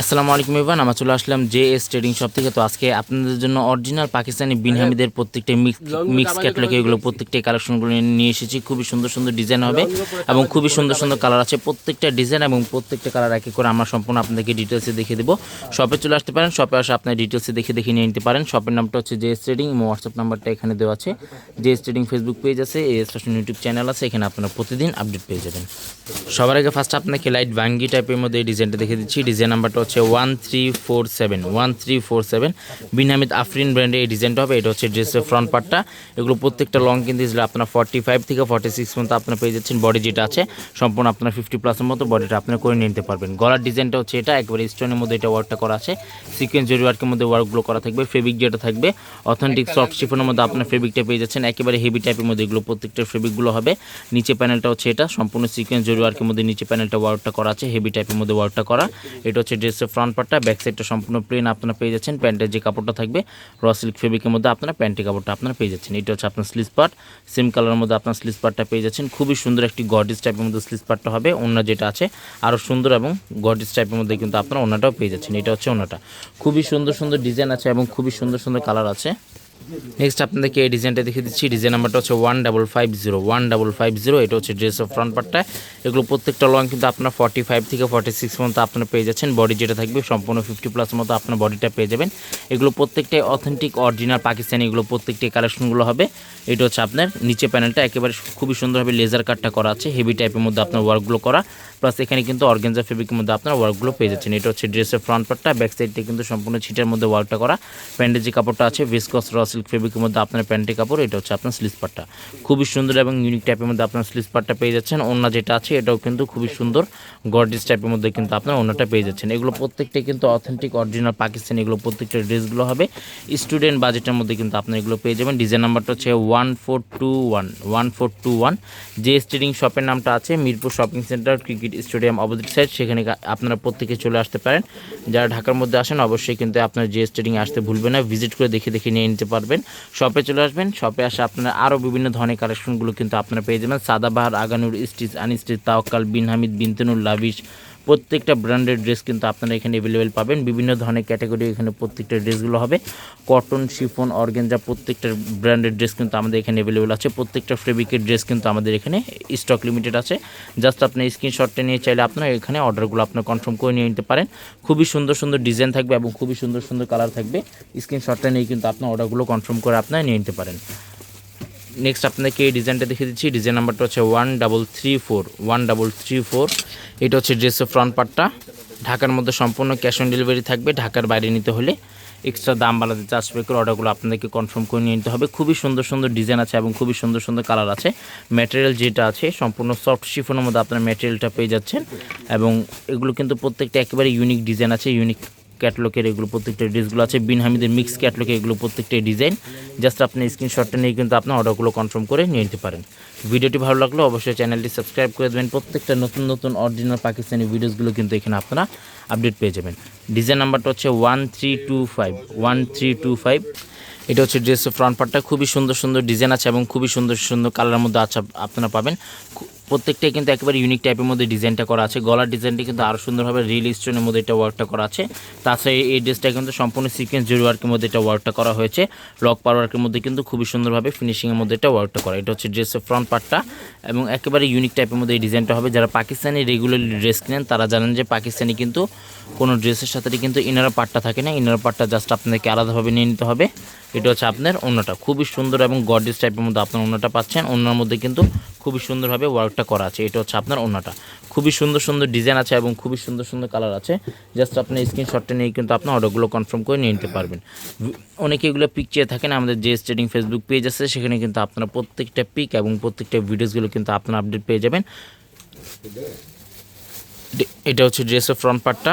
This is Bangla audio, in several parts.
আসসালামু আলাইকুম ইভান আমরা চলে আসলাম জে এস ট্রেডিং শপ থেকে। তো আজকে আপনাদের জন্য অরিজিনাল পাকিস্তানি বিন হামিদের প্রত্যেকটা মিক্স মিক্স ক্যাটলগ এগুলো প্রত্যেকটা কালেকশনগুলো নিয়ে এসেছি। খুবই সুন্দর সুন্দর ডিজাইন হবে এবং খুবই সুন্দর সুন্দর কালার আছে। প্রত্যেকটা ডিজাইন এবং প্রত্যেকটা কালার এক করে আমরা সম্পূর্ণ আপনাদেরকে ডিটেলসে দেখিয়ে দেবো। শপে চলে আসতে পারেন শপে আসে আপনার ডিটেলসে দেখে দেখে নিয়ে নিতে পারেন। শপের নামটা হচ্ছে জে এস ট্রেডিং এবং হোয়াটসঅ্যাপ নাম্বারটা এখানে দেওয়া আছে। J S trading Facebook page আছে A S fashion YouTube channel আছে এখানে আপনারা প্রতিদিন আপডেট পেয়ে যাবেন। সবার আগে ফার্স্ট আপনাকে লাইট ভাঙ্গি টাইপের মধ্যে এই ডিজাইনটা দেখে দিচ্ছি। ডিজাইন নাম্বারটা হচ্ছে one three four seven one three four seven বিনামিত Afrin ব্র্যান্ডের এই ডিজাইনটা হবে এটা হচ্ছে ড্রেসের ফ্রন্ট পার্টটা এগুলো প্রত্যেকটা লং কিন্তু দিয়েছিল আপনার ফর্টি ফাইভ থেকে ফর্টি সিক্স পর্যন্ত আপনার পেয়ে যাচ্ছেন বডি যেটা আছে। সম্পূর্ণ আপনার ফিফটি প্লাসের মতো বডিটা আপনার করে নিতে পারবেন। গলার ডিজাইনটা হচ্ছে এটা একবারে স্টোনের মধ্যে এটা ওয়ার্কটা করা আছে। সিকোয়েন্স জরি ওয়ার্কের মধ্যে ওয়ার্কগুলো করা থাকবে ফেব্রিক যেটা থাকবে অথেন্টিক সফট শিফনের মধ্যে আপনার ফেব্রিকটা পেয়ে যাচ্ছেন একেবারে হেভি টাইপের মধ্যে এগুলো প্রত্যেকটা ফেব্রিকগুলো হবে। নিচে প্যানেলটা হচ্ছে এটা সম্পূর্ণ সিকোয়েন্স জরি ওয়ার্কের মধ্যে নিচে প্যানেলটা ওয়ার্কটা করা আছে হেভি টাইপের মধ্যে ওয়ার্কটা করা। এটা হচ্ছে ড্রেসের ফ্রন্ট পার্টটা ব্যাক সাইডটা সম্পূর্ণ প্লেন আপনারা পেয়ে যাচ্ছেন। প্যান্টের যে কাপড়টা থাকবে র সিল্ক ফেব্রিকের মধ্যে আপনারা প্যান্টের কাপড়টা আপনারা পেয়ে যাচ্ছেন। এটা হচ্ছে আপনার স্লিস পার্ট সেম কালারের মধ্যে আপনার স্লিস পার্টটা পেয়ে যাচ্ছেন। খুবই সুন্দর একটি গডিস টাইপের মধ্যে স্লিস পার্টটা হবে অন্য যেটা আছে। আরও সুন্দর এবং গডিস টাইপের মধ্যে কিন্তু আপনারা ওনাটাও পেয়ে যাচ্ছেন। এটা হচ্ছে ওনাটা খুবই সুন্দর সুন্দর ডিজাইন আছে এবং খুবই সুন্দর সুন্দর কালার আছে। নেক্সট আপনাদেরকে এই ডিজাইনটা দেখে দিচ্ছি। ডিজাইন নাম্বারটা হচ্ছে one double five zero one double five zero এটা হচ্ছে ড্রেস অফ ফ্রন্ট পার্টটা এগুলো প্রত্যেকটা লং কিন্তু আপনার ফর্টি ফাইভ থেকে ফর্টি সিক্স মতো আপনার পেয়ে যাচ্ছেন। বডি যেটা থাকবে, সম্পূর্ণ ফিফটি প্লাস মতো আপনার বডিটা পেয়ে যাবেন। এগুলো প্রত্যেকটাই অথেন্টিক অরিজিনাল পাকিস্তানি এগুলো প্রত্যেকটাই কালেকশনগুলো হবে। এটা হচ্ছে আপনার নিচে প্যানেলটা একেবারে খুবই সুন্দরভাবে লেজার কাটটা করা আছে। হেভি টাইপের মধ্যে আপনার ওয়ার্কগুলো করা। প্লাস এখানে কিন্তু অর্গেনজা ফেব্রিকের মধ্যে আপনার ওয়ার্কগুলো পেয়ে যাচ্ছেন। এটা হচ্ছে ড্রেসের ফ্রন্ট পার্টটা ব্যাক সাইডটা কিন্তু সম্পূর্ণ ছিটের মধ্যে ওয়ার্কটা করা। প্যান্টের যে কাপড়টা আছে ভিসকস র সিল্ক ফেব্রিকের মধ্যে আপনার প্যান্টের কাপড়, এটা হচ্ছে আপনার স্লিস পার্টটা খুবই সুন্দর এবং ইউনিক টাইপের মধ্যে আপনার স্লিস পার্টটা পেয়ে যাচ্ছেন। অন্য যেটা আছে, এটাও কিন্তু খুবই সুন্দর। গর্ডিস টাইপের মধ্যে কিন্তু আপনার অন্যটা পেয়ে যাচ্ছেন। এগুলো প্রত্যেকটাই কিন্তু অথেন্টিক অরিজিনাল পাকিস্তানি এগুলো প্রত্যেকটা ড্রেসগুলো হবে। স্টুডেন্ট বাজেটের মধ্যে কিন্তু আপনার এগুলো পেয়ে যাবেন। ডিজাইন নাম্বারটা হচ্ছে one four two one one four two one যে স্টেডিং শপের নামটা আছে, Mirpur shopping centre cricket stadium opposite side সেখানে আপনারা প্রত্যেকে চলে আসতে পারেন। যারা ঢাকার মধ্যে আসেন, অবশ্যই কিন্তু আপনার যে স্টেডিং আসতে ভুলবে না। ভিজিট করে দেখে দেখে নিয়ে নিতে পারবেন। শপে চলে আসবেন। শপে আসে আপনারা আরও বিভিন্ন ধরনের কালেকশনগুলো কিন্তু আপনারা পেয়ে যাবেন। Sadabahar, Aganoor, stitch, unstitch Tawakkal bin Hamid Bintenoor lavish প্রত্যেকটা ব্র্যান্ডের ড্রেস কিন্তু আপনারা এখানে অ্যাভেলেবেল পাবেন। বিভিন্ন ধরনের ক্যাটাগরি এখানে প্রত্যেকটা ড্রেসগুলো হবে। কটন শিফন অর্গেনজা প্রত্যেকটা ব্র্যান্ডের ড্রেস কিন্তু আমাদের এখানে অ্যাভেলেবেল আছে। প্রত্যেকটা ফেব্রিকের ড্রেস কিন্তু আমাদের এখানে স্টক লিমিটেড আছে। জাস্ট আপনি স্ক্রিনশটটা নিয়ে চাইলে আপনারা এখানে অর্ডারগুলো আপনার কনফার্ম করে নিয়ে নিতে পারেন। খুবই সুন্দর সুন্দর ডিজাইন থাকবে এবং খুবই সুন্দর সুন্দর কালার থাকবে। স্ক্রিনশটটা নিয়ে কিন্তু আপনার অর্ডারগুলো কনফার্ম করে আপনারা নিয়ে নিতে পারেন। নেক্সট আপনাদেরকে এই ডিজাইনটা দেখে দিচ্ছি। ডিজাইন নাম্বারটা হচ্ছে one double three four one double three four এটা হচ্ছে ড্রেসের ফ্রন্ট পার্টটা ঢাকার মধ্যে সম্পূর্ণ ক্যাশ অন ডেলিভারি থাকবে। ঢাকার বাইরে নিতে হলে এক্সট্রা দাম বাড়াতে চার্জ পে করে অর্ডারগুলো আপনাদেরকে কনফার্ম করে নিয়ে নিতে হবে। খুবই সুন্দর সুন্দর ডিজাইন আছে এবং খুবই সুন্দর সুন্দর কালার আছে। ম্যাটেরিয়াল যেটা আছে, সম্পূর্ণ সফট শিফনের মধ্যে আপনার ম্যাটেরিয়ালটা পেয়ে যাচ্ছেন। এবং এগুলো কিন্তু প্রত্যেকটা একেবারে ইউনিক ডিজাইন আছে ইউনিক ক্যাটলগের এগুলো প্রত্যেকটা ড্রেসগুলো আছে। বিন হামিদের মিক্স ক্যাটলগে এগুলো প্রত্যেকটাই ডিজাইন। জাস্ট আপনি স্ক্রিনশটটা নিয়ে কিন্তু আপনার অর্ডারগুলো কনফার্ম করে নিয়ে নিতে পারেন। ভিডিওটি ভালো লাগলে অবশ্যই চ্যানেলটি সাবস্ক্রাইব করে দেবেন। প্রত্যেকটা নতুন নতুন অরিজিনাল পাকিস্তানি ভিডিওসগুলো কিন্তু এখানে আপনারা আপডেট পেয়ে যাবেন। ডিজাইন নাম্বারটা হচ্ছে one three two five one three two five এটা হচ্ছে ড্রেসের ফ্রন্ট পার্টটা খুবই সুন্দর সুন্দর ডিজাইন আছে এবং খুবই সুন্দর সুন্দর কালারের মধ্যে আছে, আপনারা পাবেন। প্রত্যেকটাই কিন্তু একেবারে ইউনিক টাইপের মধ্যে ডিজাইনটা করা আছে। গলার ডিজাইনটি কিন্তু আরও সুন্দরভাবে রিল স্টোনের মধ্যে এটা ওয়ার্কটা করা আছে। তাছাড়া এই- ড্রেসটা কিন্তু সম্পূর্ণ সিকোয়েন্স জরি ওয়ার্কের মধ্যে এটা ওয়ার্কটা করা হয়েছে। লক পার ওয়ার্কের মধ্যে কিন্তু খুবই সুন্দরভাবে ফিনিশিংয়ের মধ্যে এটা ওয়ার্কটা করা। এটা হচ্ছে ড্রেসের ফ্রন্ট পার্টটা এবং একেবারে ইউনিক টাইপের মধ্যে এই ডিজাইনটা হবে। যারা পাকিস্তানি রেগুলারলি ড্রেস কিনেন, তারা জানেন যে পাকিস্তানি কিন্তু কোনো ড্রেসের সাথে কিন্তু ইনার পার্টটা থাকে না। ইনার পার্টটা জাস্ট আপনাদেরকে আলাদাভাবে নিয়ে নিতে হবে। এটা হচ্ছে আপনার অন্যটা খুবই সুন্দর এবং গডেস টাইপের মধ্যে আপনার অন্যটা পাচ্ছেন। অন্যর মধ্যে কিন্তু খুবই সুন্দরভাবে ওয়ার্কটা করা আছে। এটা হচ্ছে আপনার অন্যটা খুবই সুন্দর সুন্দর ডিজাইন আছে এবং খুবই সুন্দর সুন্দর কালার আছে। জাস্ট আপনার স্ক্রিনশটটা নিয়ে কিন্তু আপনার অর্ডারগুলো কনফার্ম করে নিয়ে নিতে পারবেন। অনেকে এগুলো পিক চেয়ে থাকেন। আমাদের যে স্টেডিং ফেসবুক পেজ আছে, সেখানে কিন্তু আপনারা প্রত্যেকটা পিক এবং প্রত্যেকটা ভিডিওসগুলো কিন্তু আপনারা আপডেট পেয়ে যাবেন। এটা হচ্ছে ড্রেসের ফ্রন্ট পার্টটা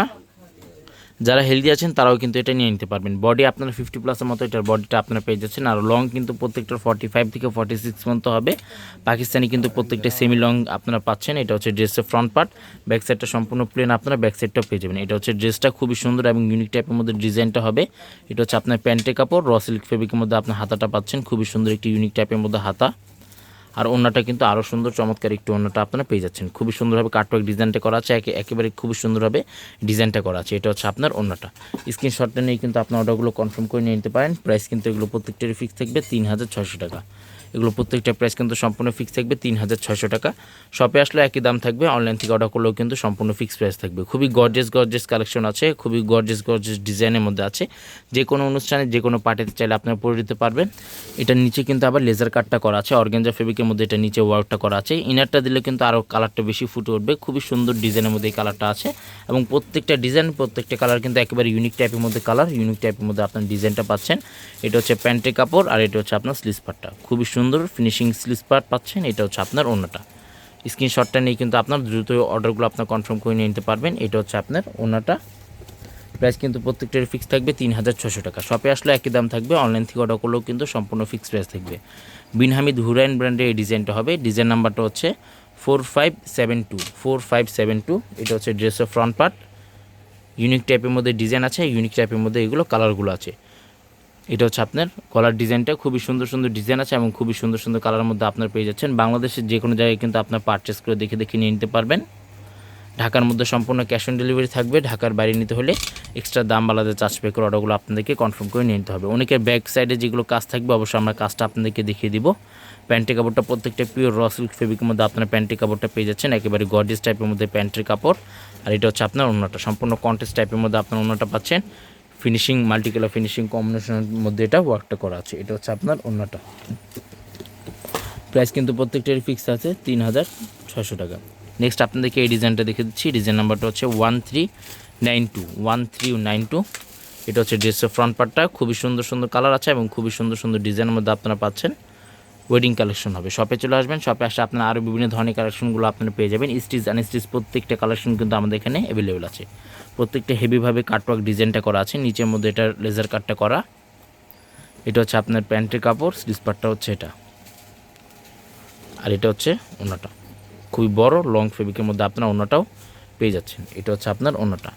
যারা হেলদি আছেন, তারাও কিন্তু এটা নিয়ে নিতে পারবেন। বডি আপনার ফিফটি প্লাসের মতো, এটার বডিটা আপনার পেয়ে যাচ্ছেন। আর লং কিন্তু প্রত্যেকটা ফর্টি ফাইভ থেকে ফর্টি সিক্স পর্যন্ত হবে। পাকিস্তানি কিন্তু প্রত্যেকটা সেমি লং আপনারা পাচ্ছেন। এটা হচ্ছে ড্রেসের ফ্রন্ট পার্ট ব্যাক সাইডটা সম্পূর্ণ প্লেন আপনারা ব্যাক সাইডটাও পেয়ে যাবেন। এটা হচ্ছে ড্রেসটা খুবই সুন্দর এবং ইউনিক টাইপের মধ্যে ডিজাইনটা হবে। এটা হচ্ছে আপনার প্যান্টের কাপড় র সিল্ক ফেব্রিকের মধ্যে আপনার হাতাটা পাচ্ছেন। খুবই সুন্দর একটি ইউনিক টাইপের মধ্যে হাতা। আর ওনাটা কিন্তু আরও সুন্দর, চমৎকার একটু ওনাটা আপনারা পেয়ে যাচ্ছেন। খুবই সুন্দরভাবে কাটওয়ার্ক ডিজাইনটা করা আছে, একে একেবারে খুবই সুন্দরভাবে ডিজাইনটা করা আছে। এটা হচ্ছে আপনার ওনাটা স্ক্রিনশটটা নিয়ে কিন্তু আপনার অর্ডারগুলো কনফার্ম করে নিয়ে নিতে পারেন। প্রাইস কিন্তু এগুলো প্রত্যেকটারই ফিক্স থাকবে তিন হাজার ছয়শো টাকা। এগুলো প্রত্যেকটা প্রাইস কিন্তু সম্পূর্ণ ফিক্স থাকবে তিন হাজার ছয়শো টাকা। শপে আসলে একই দাম থাকবে অনলাইন থেকে অর্ডার করলেও কিন্তু সম্পূর্ণ ফিক্স প্রাইস থাকবে। খুবই গর্জেস গর্জেস কালেকশন আছে, খুবই গর্জেস গর্জেস ডিজাইনের মধ্যে আছে। যে কোনো অনুষ্ঠানে, যে কোনো পার্টিতে চাইলে আপনারা পরে দিতে পারবেন। এটার নিচে কিন্তু আবার লেজার কাটটা করা আছে অর্গেঞ্জা ফেব্রিকের মধ্যে এটা নিচে ওয়ার্কটা করা আছে। ইনারটা দিলে কিন্তু আরও কালারটা বেশি ফুটে উঠবে। খুবই সুন্দর ডিজাইনের মধ্যে এই কালারটা আছে। এবং প্রত্যেকটা ডিজাইন প্রত্যেকটা কালার কিন্তু একেবারে ইউনিক টাইপের মধ্যে কালার ইউনিক টাইপের মধ্যে আপনার ডিজাইনটা পাচ্ছেন। এটা হচ্ছে প্যান্টের কাপড় আর এটা হচ্ছে আপনার স্লিস পার্টটা খুবই সুন্দর ফিনিশিং স্লিস পার্ট পাচ্ছেন, এটা হচ্ছে আপনার অন্যটা স্ক্রিনশটটা নিয়ে কিন্তু আপনার দ্রুত অর্ডারগুলো আপনার কনফার্ম করে নিতে পারবেন, এটা হচ্ছে আপনার অন্যটা প্রাইস কিন্তু প্রত্যেকটার ফিক্স থাকবে তিন হাজার ছশো টাকা শপে আসলে একই দাম থাকবে অনলাইন থেকে অর্ডার করলেও কিন্তু সম্পূর্ণ ফিক্স প্রাইস থাকবে। বিন হামিদ হুরাইন ব্র্যান্ডের এই ডিজাইনটা হবে ডিজাইন নাম্বারটা হচ্ছে four five seven two four five seven two এটা হচ্ছে ড্রেসের ফ্রন্ট পার্ট ইউনিক টাইপের মধ্যে ডিজাইন আছে ইউনিক টাইপের মধ্যে এগুলো কালারগুলো আছে। এটা হচ্ছে আপনার কলার ডিজাইনটা। খুবই সুন্দর সুন্দর ডিজাইন আছে এবং খুবই সুন্দর সুন্দর কালারের মধ্যে আপনার পেয়ে যাচ্ছেন। বাংলাদেশের যে কোনো জায়গায় কিন্তু আপনার পারচেস করে দেখে দেখে নিয়ে নিতে পারবেন। ঢাকার মধ্যে সম্পূর্ণ ক্যাশ অন ডেলিভারি থাকবে। ঢাকার বাইরে নিতে হলে এক্সট্রা দাম আলাদা চার্জ পে করে অর্ডারগুলো আপনাদেরকে কনফার্ম করে নিতে হবে। অনেকের ব্যাক সাইডে যেগুলো কাজ থাকবে, অবশ্যই আমরা কাজটা আপনাদেরকে দেখিয়ে দিব। প্যান্টের কাপড়টা প্রত্যেকটা পিওর র সিল্ক ফেব্রিকের মধ্যে আপনার প্যান্টের কাপড়টা পেয়ে যাচ্ছেন। একেবারে গর্জিয়াস টাইপের মধ্যে প্যান্টের কাপড়। আর এটা হচ্ছে আপনার অন্যটা সম্পূর্ণ কন্টেস্ট টাইপের মধ্যে আপনার অন্যটা পাচ্ছেন। ফিনিশিং মাল্টি কালার ফিনিশিং কম্বিনেশনের মধ্যে এটা ওয়ার্কটা করা আছে। এটা হচ্ছে আপনার অন্যটা। প্রাইস কিন্তু প্রত্যেকটারই ফিক্স আছে, তিন হাজার ছশো টাকা। নেক্সট আপনাদেরকে এই ডিজাইনটা দেখে দিচ্ছি। ডিজাইন নাম্বারটা হচ্ছে one three nine two one three nine two এটা হচ্ছে ড্রেসের ফ্রন্ট পার্টটা খুবই সুন্দর সুন্দর কালার আছে এবং খুবই সুন্দর সুন্দর ডিজাইনের মধ্যে আপনারা পাচ্ছেন। ওয়েডিং কালেকশন হবে। শপে চলে আসবেন শপে আসলে আপনারা আরও বিভিন্ন ধরনের কালেকশনগুলো আপনারা পেয়ে যাবেন। স্টিচ আনস্টিচ প্রত্যেকটা কালেকশন কিন্তু আমাদের এখানে অ্যাভেলেবেল আছে। প্রত্যেকটা হেভিভাবে কাটওয়ার্ক ডিজাইনটা করা আছে, নিচের মধ্যে এটা লেজার কাটটা করা। এটা হচ্ছে আপনার প্যান্টের কাপড় পার্টটা হচ্ছে এটা। আর এটা হচ্ছে ওনাটা। খুবই বড় লং ফেব্রিকের মধ্যে আপনার ওনাটাও পেয়ে যাচ্ছেন। এটা হচ্ছে আপনার ওনাটা।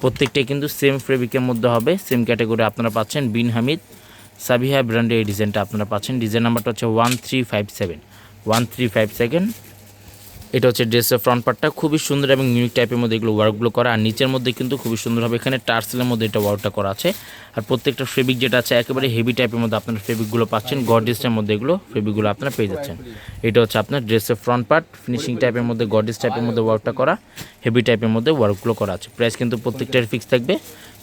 প্রত্যেকটাই কিন্তু সেম ফেব্রিকের মধ্যে হবে। সেম ক্যাটাগরি আপনারা পাচ্ছেন বিন হামিদ। সাবিহা ব্র্যান্ডের এই ডিজাইনটা আপনারা পাচ্ছেন। ডিজাইন নাম্বারটা হচ্ছে one three five seven one three five second এটা হচ্ছে ড্রেসের ফ্রন্ট পার্টটা খুবই সুন্দর এবং ইউনিক টাইপের মধ্যে এগুলো ওয়ার্কগুলো করা। আর নিচের মধ্যে কিন্তু খুবই সুন্দরভাবে এখানে টার্সেলের মধ্যে এটা ওয়ার্কটা করা আছে। আর প্রত্যেকটা ফেব্রিক যেটা আছে, একেবারে হেভি টাইপের মধ্যে আপনার ফেব্রিকগুলো পাচ্ছেন। গর্ডিসের মধ্যে এগুলো ফেব্রিকগুলো আপনারা পেয়ে যাচ্ছেন। এটা হচ্ছে আপনার ড্রেসের ফ্রন্ট পার্ট ফিনিশিং টাইপের মধ্যে গর্ডিস টাইপের মধ্যে ওয়ার্কটা করা। হেভি টাইপের মধ্যে ওয়ার্কগুলো করা আছে। প্রাইস কিন্তু প্রত্যেকটার ফিক্স থাকবে।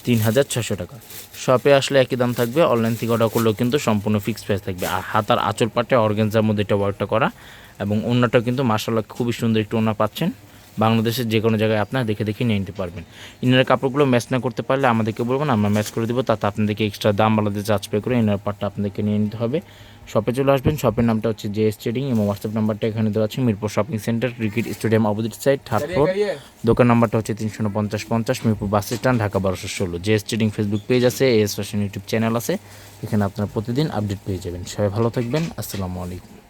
তিন হাজার ছশো টাকা। শপে আসলে একই দাম থাকবে অনলাইন থেকে অর্ডার করলেও কিন্তু সম্পূর্ণ ফিক্সড প্রাইস থাকবে। আর হাতার আঁচল পাটে অর্গেনজার মধ্যে এটা ওয়ার্কটা করা এবং অন্যটা কিন্তু মার্শাল্লাহ খুবই সুন্দর একটু ওনা পাচ্ছেন। বাংলাদেশের যে কোনো জায়গায় আপনারা দেখে দেখে নিয়ে নিতে পারবেন। ইনার কাপড়গুলো ম্যাচ না করতে পারলে আমাদেরকে বলবেন আমরা ম্যাচ করে দেবো তাতে আপনাদেরকে এক্সট্রা দাম আলাদা চার্জ পে করে ইনার পার্টটা আপনাদেরকে নিয়ে নিতে হবে। শপে চলে আসবেন শপের নামটা হচ্ছে জে এস ট্রেডিং এবং হোয়াটসঅ্যাপ নাম্বারটা এখানে দেওয়া আছে Mirpur shopping centre cricket stadium opposite side third floor দোকান নাম্বারটা হচ্ছে তিনশো পঞ্চাশ পঞ্চাশ মিরপুর বাস স্ট্যান্ড ঢাকা বারোশো ষোলো। J S trading Facebook page আছে এস ফ্যাশন ইউটিউব চ্যানেল আছে এখানে আপনারা প্রতিদিন আপডেট পেয়ে যাবেন। সবাই ভালো থাকবেন আসসালামু আলাইকুম।